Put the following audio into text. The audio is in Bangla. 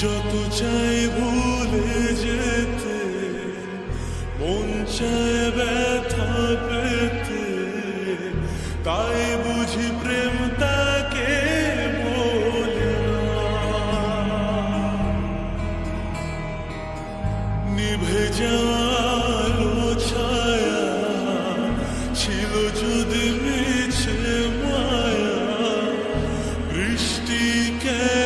যত চাই ভুলে যেতে, মন চায় ব্যথা পেতে। তাই বুঝি প্রেম ছায়া ছিল মায়া, বৃষ্টি কে